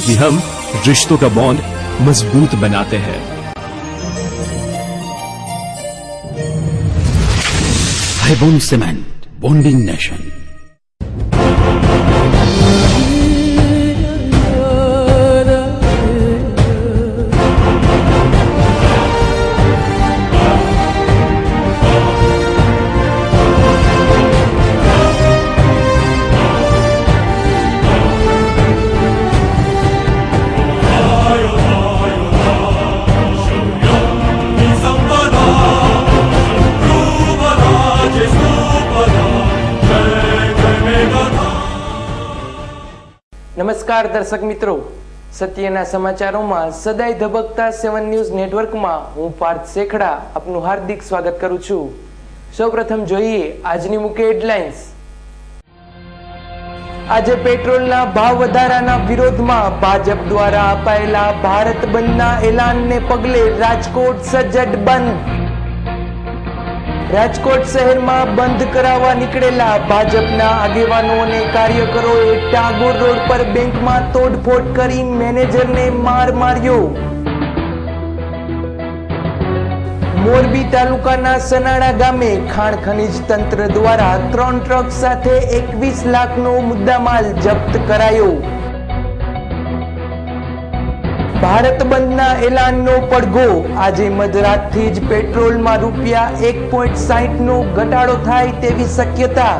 क्योंकि हम रिश्तों का बॉन्ड मज़बूत बनाते हैं। High bond cement bonding nation. નમસ્કાર દર્શક મિત્રો. સત્યના સમાચારોમાં સદાય ધબકતા સેવન ન્યૂઝ નેટવર્કમાં હું પાર્થ શેખડા આપનું હાર્દિક સ્વાગત કરું છું. સૌપ્રથમ જોઈએ આજની મુખ્ય હેડલાઇન્સ. આજે પેટ્રોલના ભાવ વધારાના વિરોધમાં ભાજપ દ્વારા અપાયેલા ભારત બંધના એલાનને પગલે રાજકોટ સજ્જડ બંધ. રાજકોટ શહેરમાં બંધ કરાવવા નીકળેલા ભાજપના આગેવાનો અને કાર્યકરોએ ટાગોર રોડ પર બેંકમાં તોડફોડ કરી મેનેજરને માર માર્યો. મોરબી તાલુકાના સનાળા ગામે ખાણ ખનીજ તંત્ર દ્વારા ત્રણ ટ્રક સાથે એકવીસ લાખનો મુદ્દામાલ જપ્ત કરાયો. ભારત બંધના એલાનનો પડઘો. આજે મધરાતથી જ પેટ્રોલમાં રૂપિયા એક પોઈન્ટ સાહીઠનો ઘટાડો થાય તેવી શક્યતા.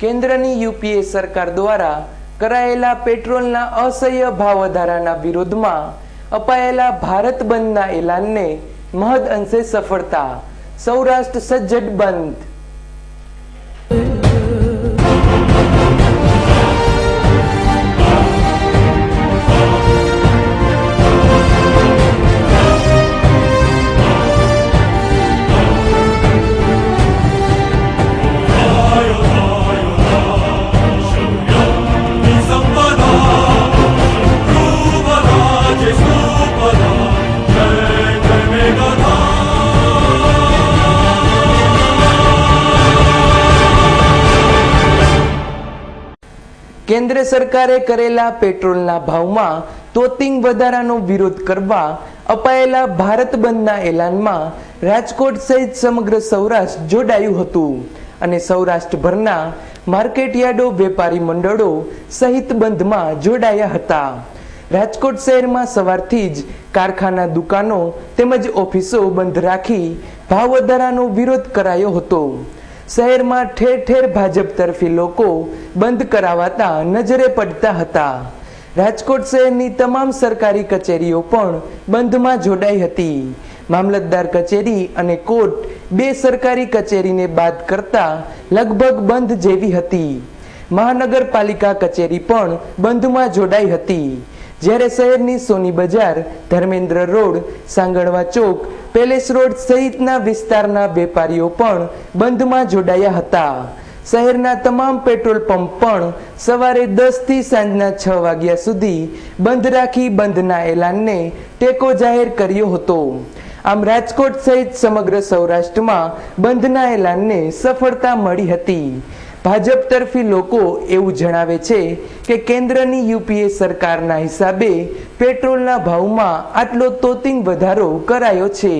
કેન્દ્રની યુપીએ સરકાર દ્વારા કરાયેલા પેટ્રોલના અસહ્ય ભાવ વધારાના વિરોધમાં અપાયેલા ભારત બંધના એલાનને મહદ અંશે સફળતા. સૌરાષ્ટ્ર સજ્જડ બંધ. કેન્દ્ર સરકારે કરેલા પેટ્રોલના ભાવમાં તોતિંગ વધારાનો વિરોધ કરવા અપાયેલા ભારત બંધના એલાનમાં રાજકોટ સહિત સમગ્ર સૌરાષ્ટ્ર જોડાયું હતું. અને સૌરાષ્ટ્રભરના માર્કેટયાર્ડો વેપારી મંડળો સહિત બંધમાં જોડાયા હતા. રાજકોટ શહેરમાં સવારથી જ કારખાના દુકાનો તેમજ ઓફિસો બંધ રાખી ભાવ વધારાનો વિરોધ કરાયો હતો. શહેરમાં ઠેર ઠેર ભાજપ તરફી લોકો બંધ કરાવાતા નજરે પડતા હતા. રાજકોટ શહેરની તમામ સરકારી કચેરીઓ પણ બંધમાં જોડાઈ હતી. મામલતદાર કચેરી અને કોર્ટ બે સરકારી કચેરીને બાદ કરતા લગભગ બંધ જેવી હતી. મહાનગરપાલિકા કચેરી પણ બંધમાં જોડાઈ હતી. જ્યારે શહેરની સોની બજાર, ધર્મેન્દ્ર રોડ સાંગણવા ચોક, પેલેસ રોડ સહિતના વિસ્તારના વેપારીઓ પણ બંધમાં જોડાયા હતા. શહેરના તમામ પેટ્રોલ પંપ પણ સવારે દસથી સાંજના છ વાગ્યા સુધી બંધ રાખી બંધના એલાનને ટેકો જાહેર કર્યો હતો. આમ રાજકોટ સહિત સમગ્ર સૌરાષ્ટ્રમાં બંધના એલાનને સફળતા મળી હતી. ભાજપ તરફી લોકો એવું જણાવે છે કે કેન્દ્રની યુપીએ સરકારના હિસાબે પેટ્રોલના ભાવમાં આટલો તોતિંગ વધારો કરાયો છે.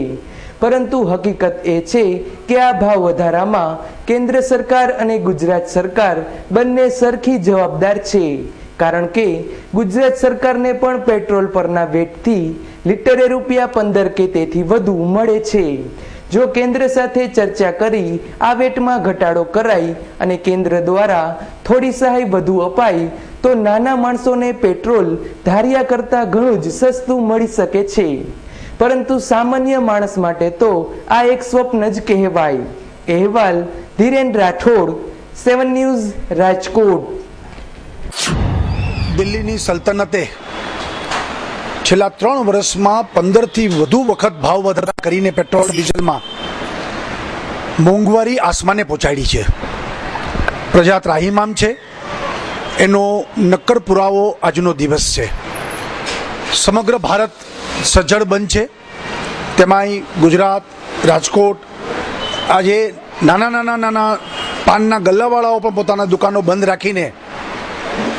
પરંતુ હકીકત એ છે કે આ ભાવ વધારામાં કેન્દ્ર સરકાર અને ગુજરાત સરકાર બંને સરખી જવાબદાર છે. કારણ કે ગુજરાત સરકારને પણ પેટ્રોલ પરના વેટથી લીટરે રૂપિયા પંદર કે તેથી વધુ મળે છે. જો કેન્દ્ર સાથે ચર્ચા કરી, આ વેટમાં ઘટાડો કરાય અને કેન્દ્ર દ્વારા થોડી સહાય વધુ અપાય તો નાના માણસોને પેટ્રોલ ધાર્યા કરતા ઘણું જ સસ્તું મળી શકે છે. પરંતુ સામાન્ય માણસ માટે તો આ એક સ્વપ્ન જ કહેવાય. અહેવાલ ધીરેન રાઠોડ, સેવન ન્યૂઝ રાજકોટ. દિલ્હીની સલ્તનતે છેલ્લા ત્રણ વર્ષમાં પંદરથી વધુ વખત ભાવ વધારા કરીને પેટ્રોલ, ડીઝલમાં મોંઘવારી આસમાને પહોંચાડી છે. પ્રજા ત્રાહીમામ છે. એનો નક્કર પુરાવો આજનો દિવસ છે. સમગ્ર ભારત સજ્જડ બંધ છે. તેમાંય ગુજરાત, રાજકોટ, આજે નાના નાના નાના પાનના ગલ્લાવાળાઓ પણ પોતાના દુકાનો બંધ રાખીને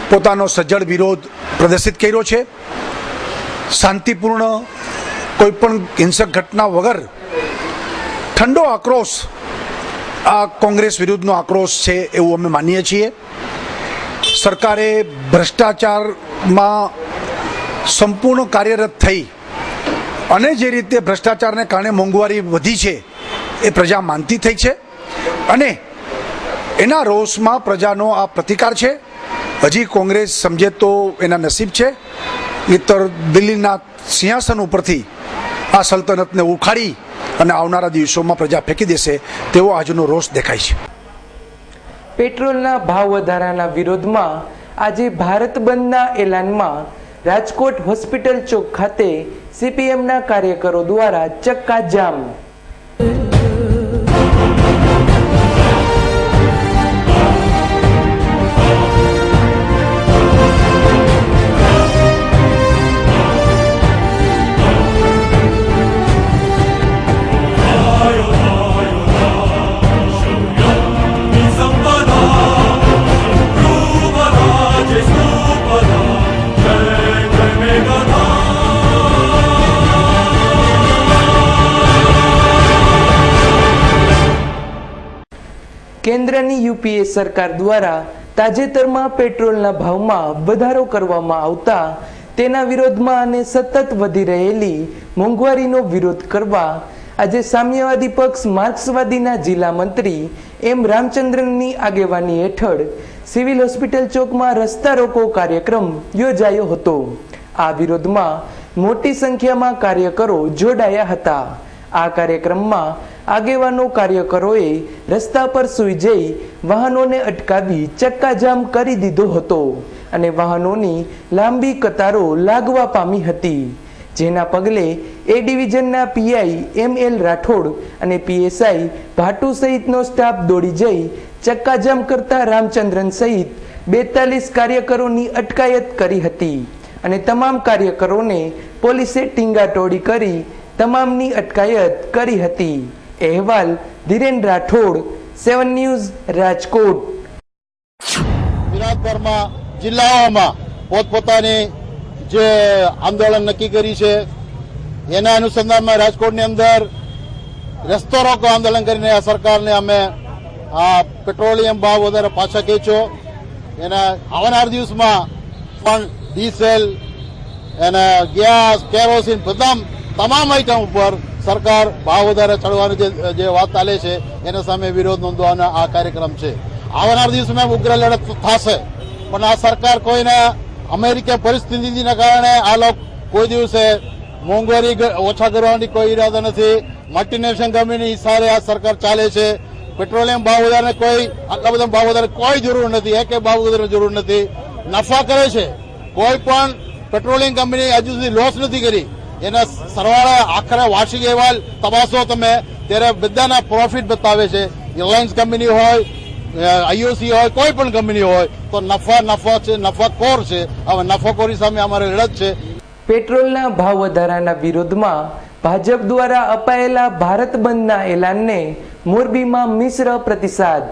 પોતાનો સજ્જડ વિરોધ પ્રદર્શિત કર્યો છે. શાંતિપૂર્ણ કોઈ પણ હિંસક ઘટના વગર ઠંડો આક્રોશ આ કોંગ્રેસ વિરુદ્ધનો આક્રોશ છે એવું અમે માનીએ છીએ. સરકારે ભ્રષ્ટાચારમાં સંપૂર્ણ કાર્યરત થઈ અને જે રીતે ભ્રષ્ટાચારને કારણે મોંઘવારી વધી છે એ પ્રજા માનતી થઈ છે અને એના રોષમાં પ્રજાનો આ પ્રતિકાર છે. હજી કોંગ્રેસ સમજે તો એના નસીબ છે. નહીતર દિલ્હીના સિંહાસન ઉપરથી આ સલ્તનતને ઉખાડી અને આવનારા દિવસોમાં પ્રજા ફેંકી દેશે તેવો આજનો રોષ દેખાય છે. પેટ્રોલના ભાવ વધારાના વિરોધમાં આજે ભારત બંધના એલાનમાં રાજકોટ હોસ્પિટલ ચોક ખાતે સીપીએમના કાર્યકરો દ્વારા ચક્કા યુપીએ સરકાર દ્વારા તાજેતરમાં પેટ્રોલના ભાવમાં વધારો કરવામાં આવતા તેના વિરોધમાં અને સતત વધી રહેલી મોંઘવારીનો વિરોધ કરવા આજે સામ્યવાદી પક્ષ માર્ક્સવાદીના જિલ્લા મંત્રી એમ રામચંદ્રનની આગેવાની હેઠળ સિવિલ હોસ્પિટલ ચોકમાં રસ્તા રોકો કાર્યક્રમ યોજાયો હતો. આ વિરોધમાં મોટી સંખ્યામાં કાર્યકરો જોડાયા હતા. આ કાર્યક્રમમાં આગેવાનો કાર્યકરોએ રસ્તા પર સૂઈ જઈ વાહનોને અટકાવી ચક્કાજામ કરી દીધો હતો અને વાહનોની લાંબી કતારો લાગવા પામી હતી. જેના પગલે એ ડિવિઝનના પીઆઈ એમ એલ રાઠોડ અને પીએસઆઈ ભાટુ સહિતનો સ્ટાફ દોડી જઈ ચક્કાજામ કરતા રામચંદ્રન સહિત બેતાલીસ કાર્યકરોની અટકાયત કરી હતી અને તમામ કાર્યકરોને પોલીસે ટીંગાટોળી કરી તમામની અટકાયત કરી હતી. અહેવાલ ધીરેન રાઠોડ, સેવન ન્યૂઝ, રાજકોટ. ગુજરાતભરમાં જિલ્લાઓમાં પોતપોતાની જે આંદોલન નક્કી કરી છે, એના અનુસંધાનમાં રાજકોટની અંદર રસ્તો રોકો આંદોલન કરીને આ સરકારને અમે આ પેટ્રોલિયમ ભાવ વધારે પાછા ખેંચો એના આવનાર દિવસમાં પણ ડીઝલ અને ગેસ, કેરોસીન બધા તમામ આઈટમ ઉપર સરકાર ભાવ વધારે ચડવાની જે વાત ચાલે છે, એના સામે વિરોધ નોંધવાનો આ કાર્યક્રમ છે. આવનાર દિવસમાં ઉગ્ર લડત થશે, પણ આ સરકાર કોઈને અમેરિકા પરિસ્થિતિના કારણે આ લોકો કોઈ દિવસે મોંઘવારી ઓછા કરવાની કોઈ ઈરાદા નથી. મલ્ટીનેશનલ કંપની ઈશારે આ સરકાર ચાલે છે. પેટ્રોલિયમ ભાવ વધારે કોઈ, આટલા બધા ભાવ વધારે કોઈ જરૂર નથી. એક ભાવ વધારે જરૂર નથી. નફા કરે છે. કોઈ પણ પેટ્રોલિયમ કંપની હજુ સુધી લોસ નથી કરી. એના સરવાળે આખરે વાર્ષિક અહેવાલ તપાસો તમે. ત્યારે બધાના પ્રોફિટ બતાવે છે. રિલાયન્સ કંપની હોય આઈઓસી હોય, કોઈ પણ કંપની હોય, તો નફા નફા છે, નફાખોર છે. હવે નફાખોરી સામે અમારે લડત છે. પેટ્રોલના ભાવ વધારાના વિરોધમાં ભાજપ દ્વારા અપાયેલા ભારત બંધના એલાનને મોરબીમાં મિશ્ર પ્રતિસાદ.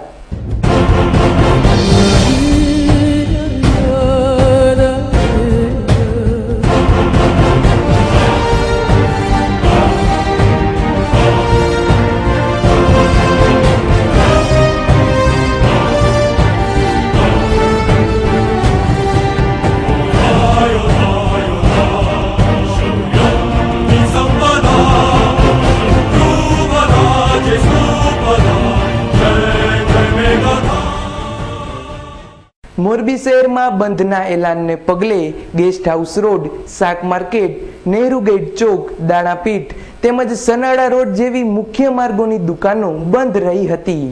મોરબી શહેરમાં બંધના એલાનને પગલે ગેસ્ટ હાઉસ રોડ, શાક માર્કેટ, નહેરુ ગેટ ચોક, દાણાપીઠ તેમજ સનાળા રોડ જેવી મુખ્ય માર્ગોની દુકાનો બંધ રહી હતી.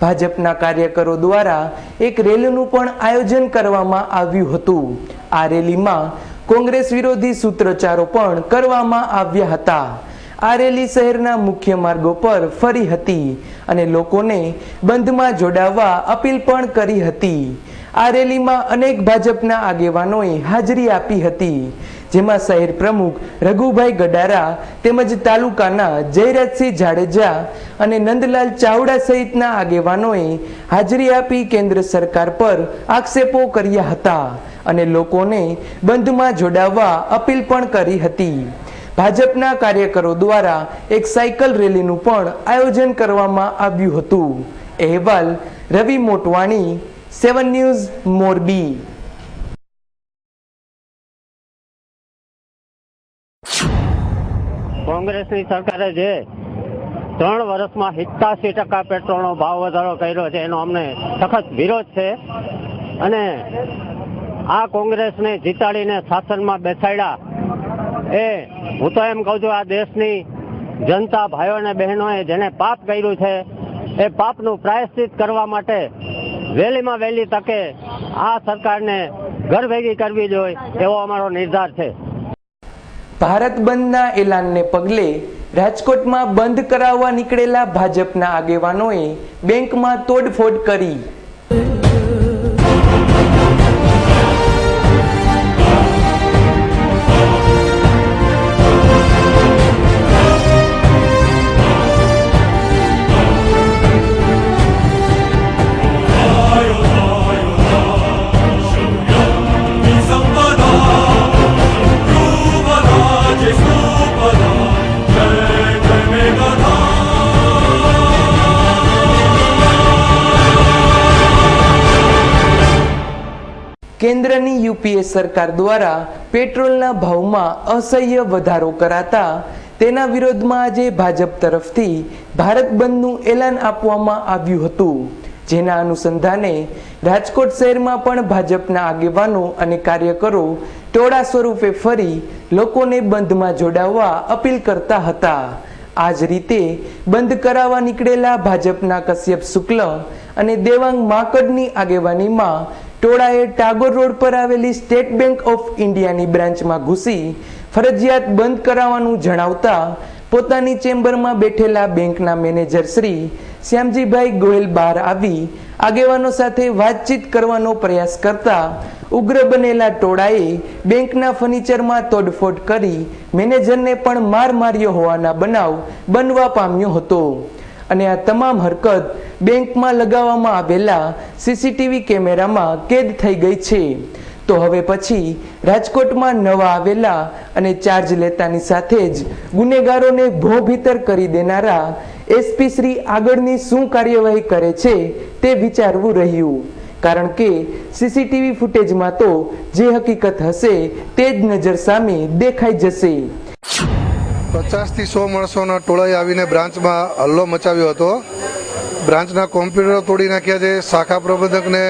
ભાજપના કાર્યકરો દ્વારા એક રેલીનું પણ આયોજન કરવામાં આવ્યું હતું. આ રેલીમાં કોંગ્રેસ વિરોધી સૂત્રોચ્ચારો પણ કરવામાં આવ્યા હતા. આ રેલી શહેરના મુખ્ય માર્ગો પર ફરી હતી અને લોકોને બંધમાં જોડાવા અપીલ પણ કરી હતી. આ રેલીમાં અનેક ભાજપના આગેવાનોએ હાજરી આપી હતી. જેમાં શહેર પ્રમુખ રઘુભાઈ ગડારા તેમજ તાલુકાના જયરાજસિંહ જાડેજા અને નંદલાલ ચાવડા સહિતના આગેવાનોએ હાજરી આપી કેન્દ્ર સરકાર પર આક્ષેપો કર્યા હતા અને લોકોને બંધમાં જોડાવવા અપીલ પણ કરી હતી. ભાજપના કાર્યકરો દ્વારા એક સાયકલ રેલીનું પણ આયોજન કરવામાં આવ્યું હતું. અહેવાલ રવિ મોટવાણી સેવન ન્યૂઝ મોરબી કોંગ્રેસની સરકારે જે ત્રણ વર્ષમાં સિત્તાસી ટકા પેટ્રોલનો ભાવ વધારો કર્યો છે, એનો અમને સખત વિરોધ છે. અને આ કોંગ્રેસને જીતાડીને શાસનમાં બેસાડ્યા એ હું તો એમ કહું છું, આ દેશની જનતા ભાઈઓ અને બહેનોએ જેને પાપ કર્યું છે, એ પાપનું પ્રાયશ્ચિત કરવા માટે વહેલીમાં વહેલી તકે આ સરકારને ઘર ભેગી કરવી જોઈએ એવો અમારો નિર્ધાર છે. ભારત બંધના એલાનને પગલે રાજકોટમાં બંધ કરાવવા નીકળેલા ભાજપના આગેવાનોએ બેંકમાં તોડફોડ કરી. સરકાર દ્વારા પેટ્રોલના ભાવમાં અસહ્ય વધારો કરાતા, તેના વિરોધમાં આજે ભાજપ તરફથી ભારત બંધનું એલાન આપવામાં આવ્યું હતું, જેના અનુસંધાને રાજકોટ શહેરમાં પણ ભાજપના આગેવાનો અને કાર્યકરો ટોળા સ્વરૂપે ફરી લોકોને બંધમાં જોડાવવા અપીલ કરતા હતા. આ જ રીતે બંધ કરાવવા નીકળેલા ભાજપના કશ્યપ શુક્લ અને દેવાંગ માકડની આગેવાનીમાં ટોળાએ ટાગોર રોડ પર આવેલી સ્ટેટ બેંક ઓફ ઇન્ડિયાની બ્રાન્ચમાં ઘૂસી ફરજિયાત બંધ કરાવવાનું જણાવતા પોતાની ચેમ્બરમાં બેઠેલા બેંકના મેનેજર શ્રી શ્યામજીભાઈ ગોયલ બહાર આવી આગેવાનો સાથે વાતચીત કરવાનો પ્રયાસ કરતા ઉગ્ર બનેલા ટોળાએ બેંકના ફર્નિચરમાં તોડફોડ કરી મેનેજરને પણ માર માર્યો હોવાના બનાવ બનવા પામ્યો હતો. અને આ તમામ હરકત બેંકમાં લગાવવામાં આવેલા સીસીટીવી કેમેરામાં કેદ થઈ ગઈ છે. તો હવે પછી રાજકોટમાં નવા આવેલા અને ચાર્જ લેતાની સાથે જ ગુનેગારોને ભોભીતર કરી દેનારા એસપી શ્રી આગળની શું કાર્યવાહી કરે છે તે વિચારવું રહ્યું. કારણ કે સીસીટીવી ફૂટેજમાં તો જે હકીકત હશે તે જ નજર સામે દેખાઈ જશે. પચાસથી સો માણસોના ટોળાએ આવીને બ્રાન્ચમાં હલ્લો મચાવ્યો હતો. બ્રાન્ચના કોમ્પ્યુટરો તોડી નાખ્યા છે. શાખા પ્રબંધકને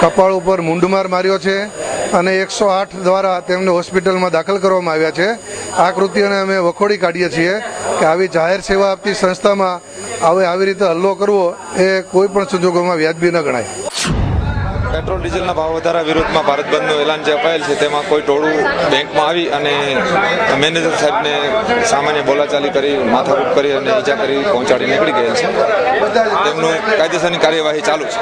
કપાળ ઉપર મૂંઢમાર માર્યો છે અને એકસો આઠ દ્વારા તેમને હોસ્પિટલમાં દાખલ કરવામાં આવ્યા છે. આ કૃત્યને અમે વખોડી કાઢીએ છીએ કે આવી જાહેર સેવા આપતી સંસ્થામાં હવે આવી રીતે હલ્લો કરવો એ કોઈ પણ સંજોગોમાં વ્યાજબી ન ગણાય. પેટ્રોલ ડીઝલના ભાવ વધારા વિરોધમાં ભારત બંધનું એલાન જે અપાયેલ છે તેમાં કોઈ ટોળું બેંકમાં આવી અને મેનેજર સાહેબને સામાન્ય બોલાચાલી કરી માથાકૂટ કરી અને ઈજા કરી પહોંચાડી નીકળી ગયેલ છે. તેમનું કાયદેસરની કાર્યવાહી ચાલુ છે.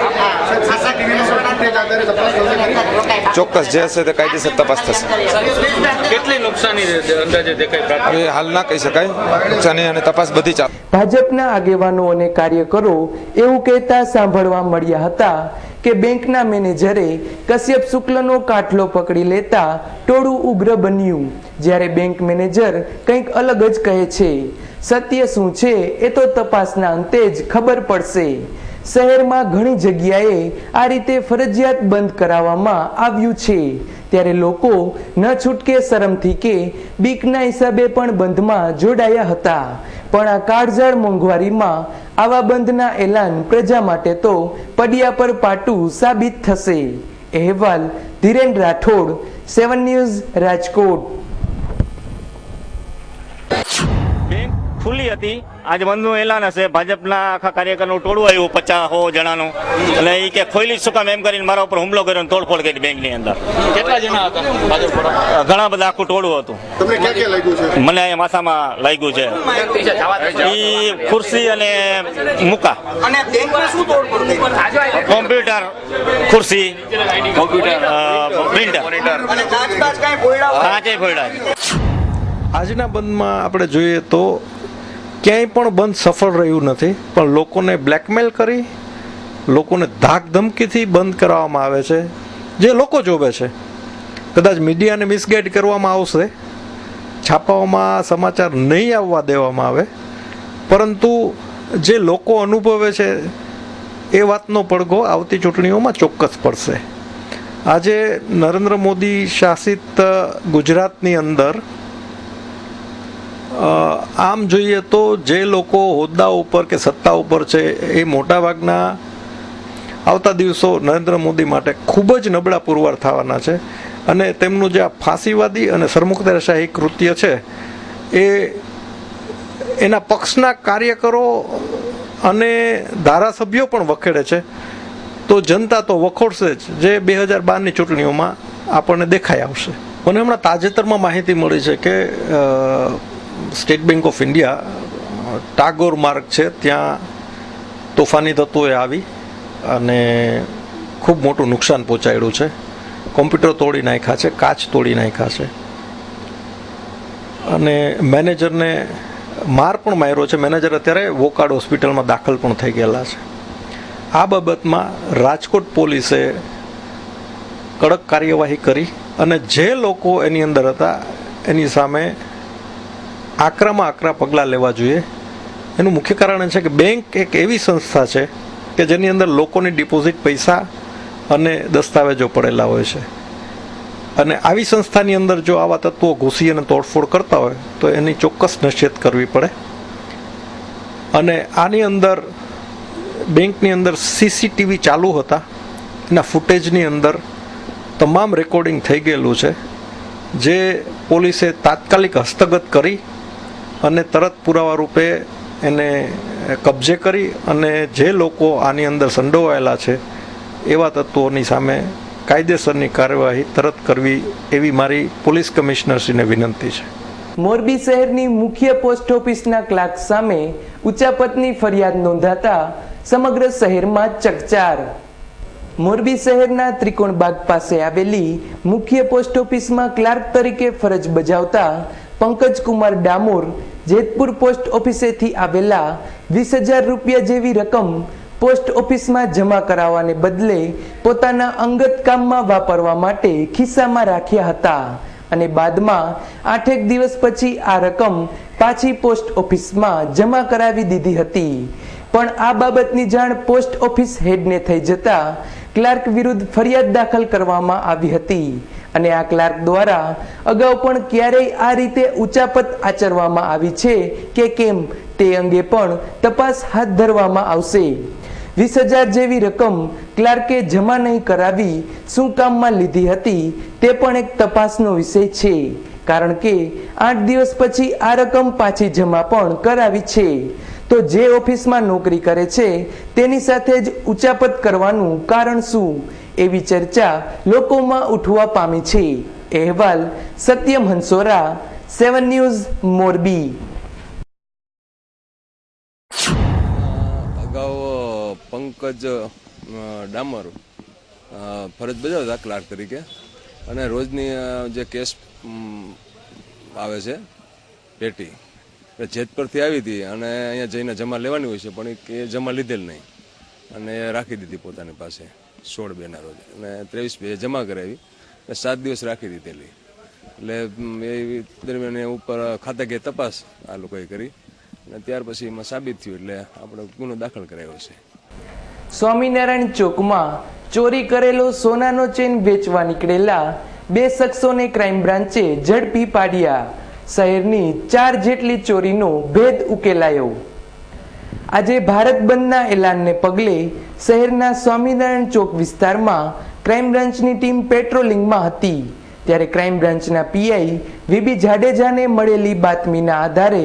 ચોક્કસ જે હશે તે કાયદેસર તપાસ થશે. કેટલી નુકસાની અંદાજે દેખાય હાલ ના કહી શકાય. નુકસાની અને તપાસ બધી ચાલુ. ભાજપના આગેવાનો અને કાર્યકરો એવું કહેતા સાંભળવા મળ્યા હતા કે બેંકના મેનેજરે કશ્યપ શુક્લનો કાટલો પકડી લેતા ટોળું ઉગ્ર બન્યું, જ્યારે બેંક મેનેજર કંઈક અલગ જ કહે છે, સત્ય શું છે એ તો તપાસના અંતે જ ખબર પડશે. શહેરમાં ઘણી જગ્યાએ આ રીતે ફરજિયાત બંધ કરાવવામાં આવ્યું છે. ત્યારે લોકો ન છૂટકે શરમથી કે બીકના હિસાબે પણ બંધમાં જોડાયા હતા. પણ આ કાળઝાળ મોંઘવારીમાં આવા બંધના એલાન પ્રજા માટે તો પડિયા પર પાટું સાબિત થશે. અહેવાલ Dhiren Rathod, seven news Rajkot bank ખુલ્લી હતી. આજ બંધનું એલાન હશે. ભાજપના આખા કાર્યકરનું ટોળું આવ્યું પચાસ સો જણાનું. એટલે એ કે ખોઈલી જ શું કામ એમ કરીને મારા ઉપર હુમલો કર્યો અને તોડફોડ કરી બેંકની અંદર. કેટલા જણા હતા ઘણા બધા આખું ટોળું હતું. તમને ક્યાં ક્યાં લાગ્યું છે? મને અહીંયા માથામાં લાગ્યું છે. એ ખુરશી અને મુકા. અને બેંકમાં શું તોડફોડ થઈ? કોમ્પ્યુટર ખુરશી કોમ્પ્યુટર. પ્રિન્ટર. કાચે ફોડ્યા આજના બંધમાં આપણે જોઈએ તો ક્યાંય પણ બંધ સફળ રહ્યું નથી, પણ લોકોને બ્લેકમેલ કરી, લોકોને ધાક ધમકીથી બંધ કરાવવામાં આવે છે, જે લોકો જોવે છે. કદાચ મીડિયાને મિસગાઈડ કરવામાં આવશે, છાપાઓમાં સમાચાર નહીં આવવા દેવામાં આવે, પરંતુ જે લોકો અનુભવે છે, એ વાતનો પડઘો આવતી ચૂંટણીઓમાં ચોક્કસ પડશે. આજે નરેન્દ્ર મોદી શાસિત ગુજરાતની અંદર આમ જોઈએ તો જે લોકો હોદ્દા ઉપર કે સત્તા ઉપર છે, એ મોટાભાગના આવતા દિવસો નરેન્દ્ર મોદી માટે ખૂબ જ નબળા પુરવાર થવાના છે. અને તેમનું જે આ ફાંસીવાદી અને સરમુખત્યારશાહી કૃત્ય છે, એ એના પક્ષના કાર્યકરો અને ધારાસભ્યો પણ વખેડે છે. તો જનતા તો વખોડશે જ. જે બે હજાર બારની ચૂંટણીઓમાં આપણને દેખાઈ આવશે. મને હમણાં તાજેતરમાં માહિતી મળી છે કે State Bank of India, Tagore માર્ગ છે, ત્યાં તોફાની તત્વોએ આવી અને ખૂબ મોટું નુકસાન પહોંચાડ્યું છે. કોમ્પ્યુટર તોડી નાખ્યા છે, કાચ તોડી નાખ્યા છે. અને મેનેજરને માર પણ માર્યો છે. મેનેજર અત્યારે વોકાડ હોસ્પિટલમાં દાખલ પણ થઈ ગયેલા છે. આ બાબતમાં રાજકોટ પોલીસે કડક કાર્યવાહી કરી અને જે લોકો એની અંદર હતા, એની સામે આકરામાં આકરા પગલાં લેવા જોઈએ. એનું મુખ્ય કારણ એ છે કે બેંક એક એવી સંસ્થા છે કે જેની અંદર લોકોની ડિપોઝિટ પૈસા અને દસ્તાવેજો પડેલા હોય છે. અને આવી સંસ્થાની અંદર જો આવા તત્વો ઘૂસી અને તોડફોડ કરતા હોય, તો એની ચોક્કસ નશ્યત કરવી પડે. અને આની અંદર બેંકની અંદર સીસીટીવી ચાલુ હતા. એના ફૂટેજની અંદર તમામ રેકોર્ડિંગ થઈ ગયેલું છે. જે પોલીસે તાત્કાલિક હસ્તગત કરી અને તરત પુરાવા રૂપે એને કબજે કરી અને જે લોકો આની અંદર સંડોવાયેલા છે, એવા તત્વોની સામે કાયદેસરની કાર્યવાહી તરત કરવી એવી મારી પોલીસ કમિશનરશ્રીને વિનંતી છે. મોરબી શહેરની મુખ્ય પોસ્ટ ઓફિસના ક્લાર્ક સામે ઉચાપતની ફરિયાદ નોંધાતા સમગ્ર શહેરમાં ચકચાર. મોરબી શહેરના ત્રિકોણબાગ પાસે આવેલી મુખ્ય પોસ્ટ ઓફિસમાં ક્લાર્ક તરીકે ફરજ બજાવતા પંકજ કુમાર ડામોર જેતપુર પોસ્ટ ઓફિસેથી આવેલા વીસ હજાર રૂપિયા જેવી રકમ પોસ્ટ ઓફિસમાં જમા કરાવવાને બદલે પોતાના અંગત કામમાં વાપરવા માટે ખિસ્સામાં રાખ્યા હતા અને બાદમાં આઠેક દિવસ પછી આ રકમ પાછી પોસ્ટ ઓફિસમાં જમા કરાવી દીધી હતી. પણ આ બાબતની જાણ પોસ્ટ ઓફિસ હેડને થઈ જતા ક્લાર્ક વિરુદ્ધ ફરિયાદ દાખલ કરવામાં આવી હતી. અને આ ક્લાર્ક દ્વારા અગાઉ પણ ક્યારેય આ રીતે ઉચાપત આચરવામાં આવી છે કે કેમ તે અંગે પણ તપાસ હાથ ધરવામાં આવશે. વીસ હજાર જેવી રકમ ક્લાર્કે જમા નહીં કરાવી શું કામમાં લીધી હતી તે પણ એક તપાસનો વિષય છે. કારણ કે આઠ દિવસ પછી આ રકમ પાછી જમા પણ કરાવી છે. તો જે ઓફિસમાં નોકરી કરે છે તેની સાથે જ ઉચાપત કરવાનું કારણ શું? એવી ચર્ચા લોકોમાં ઉઠવા પામી છે. અહેવાલ સત્યમ હંસોરા, સેવન ન્યૂઝ, મોરબી. અગાઉ પંકજ ડામર ફરજ બજાવતા ક્લાર્ક તરીકે. અને રોજની જે કેસ આવે છે, પેટી જેત પરથી આવી હતી અને અહીંયા જઈને જમા લેવાની હોય છે, પણ એ જમા લીધેલ નહીં. અને રાખી દીધી પોતાની પાસે. સોળ બેના રોજ. અને ત્રેવીસ બે જમા કરાવી અને સાત દિવસ રાખી દીધેલી. એટલે એ દરમિયાન ઉપર ખાતાકીય તપાસ આ લોકોએ કરી. અને ત્યાર પછી એમાં સાબિત થયું એટલે આપણે ગુનો દાખલ કરાયો છે. સ્વામિનારાયણ ચોકમાં ચોરી કરેલો સોનાનો ચેન વેચવા નીકળેલા બે શખ્સોને ક્રાઇમ બ્રાન્ચે ઝડપી પાડ્યા. શહેરની ચાર જેટલી ચોરીનો ભેદ ઉકેલાયો. આજે ભારત બંધના એલાનને પગલે શહેરના સ્વામિનારાયણ ચોક વિસ્તારમાં ક્રાઇમ બ્રાન્ચની ટીમ પેટ્રોલિંગમાં હતી. ત્યારે ક્રાઇમ બ્રાન્ચના પીઆઈ વીબી જાડેજાને મળેલી બાતમીના આધારે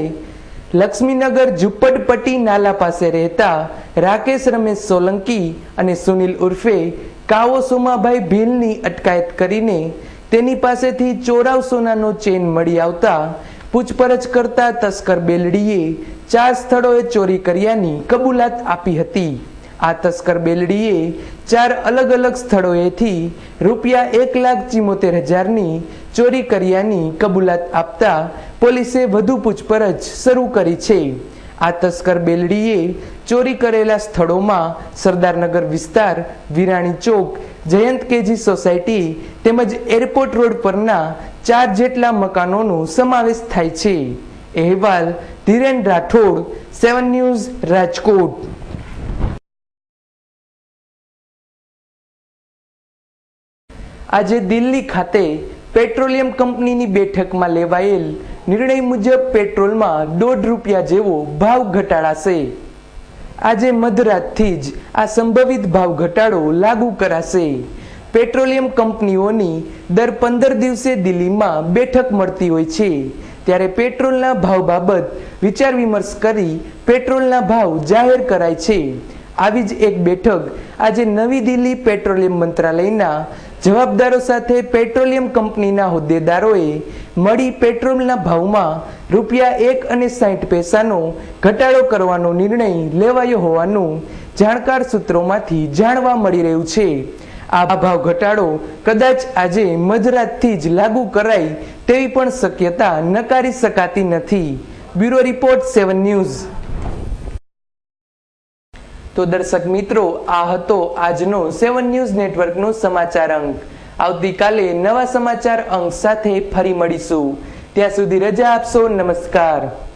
લક્ષ્મીનગર ઝુંપડપટ્ટી નાલા પાસે રહેતા રાકેશ રમેશ સોલંકી અને સુનિલ ઉર્ફે કાવો સોમાભાઈ ભીલની અટકાયત કરીને તેની પાસેથી ચોરાવ સોનાનો ચેન મળી આવતા પૂછપરછ કરતા તસ્કર બેલડીએ ચાર સ્થળોએ ચોરી કર્યાની કબૂલાત આપી હતી. આ તસ્કર બેલડીએ ચાર અલગ અલગ સ્થળોએથી રૂપિયા એક લાખ ચિમોતેર હજારની ચોરી કર્યાની કબૂલાત આપતા પોલીસે વધુ પૂછપરછ શરૂ કરી છે. આ તસ્કર બેલડીએ ચોરી કરેલા સ્થળોમાં સરદારનગર વિસ્તાર, વિરાણી ચોક, જયંત કેજી સોસાયટી તેમજ એરપોર્ટ રોડ પરના ચાર જેટલા મકાનોનો સમાવેશ થાય છે. અહેવાલ ધીરેન રાઠોડ, સેવન ન્યૂઝ, રાજકોટ. આજે દિલ્હી ખાતે પેટ્રોલિયમ કંપનીની બેઠકમાં લેવાયેલ નિર્ણય મુજબ પેટ્રોલમાં દોઢ રૂપિયા જેવો ભાવ ઘટાડાશે. આજે મધરાતથી જ આ સંભવિત ભાવ ઘટાડો લાગુ કરાશે. પેટ્રોલિયમ કંપનીઓની દર પંદર દિવસે દિલ્હીમાં બેઠક મળતી હોય છે. ત્યારે પેટ્રોલના ભાવ બાબત વિચાર વિમર્શ કરી પેટ્રોલના ભાવ જાહેર કરાય છે. આવી જ એક બેઠક આજે નવી દિલ્હી પેટ્રોલિયમ મંત્રાલયના જવાબદારો સાથે પેટ્રોલિયમ કંપનીના હોદ્દેદારોએ મળી પેટ્રોલના ભાવમાં રૂપિયા એક અને સાઠ પૈસાનો ઘટાડો કરવાનો નિર્ણય લેવાયો હોવાનું જાણકાર સૂત્રોમાંથી જાણવા મળી રહ્યું છે. આ ભાવ ઘટાડો કદાચ આજે મધરાતથી જ લાગુ કરાય તેવી પણ શક્યતા નકારી શકાતી નથી. Bureau report seven news. તો દર્શક મિત્રો, આ હતો આજનો સેવન ન્યૂઝ નેટવર્કનો સમાચાર અંક. આવતીકાલે નવા સમાચાર અંક સાથે ફરી મળીશું. ત્યાં સુધી રજા આપશો. નમસ્કાર.